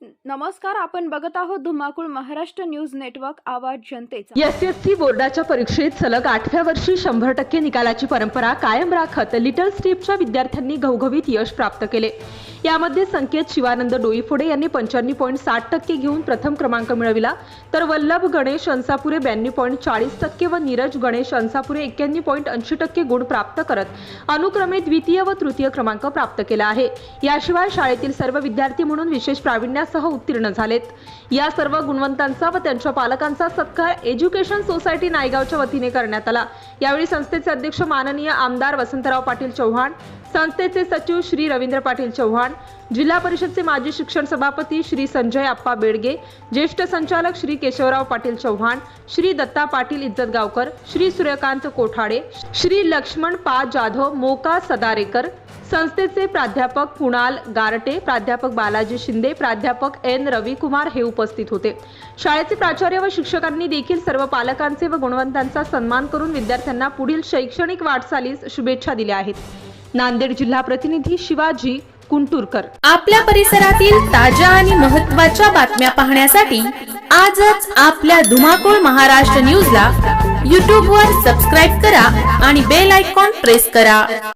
नमस्कार आपण बघत आहोत धुमाकूळ महाराष्ट्र न्यूज नेटवर्क आवाज जनतेचा. एस एस सी बोर्डाच्या परीक्षेत सलग आठव्या वर्षी शंभर टक्के निकालाची परंपरा कायम राखत लिटल स्टेपच्या विद्यार्थ्यांनी घवघवीत यश प्राप्त केले. यामध्ये संकेत शिवानंद डोईफोडे यांनी पंच्याण्णव पॉईंट साठ टक्के घेऊन प्रथम क्रमांक मिळविला. तर वल्लभ गणेश अंसापुरे ब्याण्णव पॉईंट चाळीस टक्के व नीरज गणेश अंसापुरे एक्क्याण्णव पॉईंट ऐंशी टक्के गुण प्राप्त करत अनुक्रमे द्वितीय व तृतीय क्रमांक प्राप्त केला आहे. याशिवाय शाळेतील सर्व विद्यार्थी म्हणून विशेष प्रावीण्यासह उत्तीर्ण झालेत. या सर्व गुणवंतांचा व त्यांच्या पालकांचा सत्कार एज्युकेशन सोसायटी नायगावच्या वतीने करण्यात आला. यावेळी संस्थेचे अध्यक्ष माननीय आमदार वसंतराव पाटील चव्हाण संस्थेचे सचिव श्री रवींद्र पाटील चव्हाण जिल्हा परिषदचे माजी शिक्षण सभापती श्री संजय आप्पा बेडगे ज्येष्ठ संचालक श्री केशवराव पाटील चव्हाण श्री दत्ता पाटील इज्जतगावकर श्री सूर्यकांत कोठाडे श्री लक्ष्मण पा जाधव मोका सदारेकर संस्थेचे प्राध्यापक कुणाल गारटे प्राध्यापक बालाजी शिंदे प्राध्यापक एन रविकुमार हे उपस्थित होते. शाळेचे प्राचार्य व शिक्षकांनी देखील सर्व पालकांचे व गुणवंतांचा सन्मान करून विद्यार्थ्यांना पुढील शैक्षणिक वाटचालीस शुभेच्छा दिल्या आहेत. नांदेड जिल्हा प्रतिनिधी शिवाजी कुंटूरकर. आपल्या परिसरातील ताज्या आणि महत्त्वाच्या बातम्या पाहण्यासाठी आजच आपल्या धुमाकूळ महाराष्ट्र न्यूजला यूट्यूबवर सबस्क्राईब करा आणि बेल आयकॉन प्रेस करा.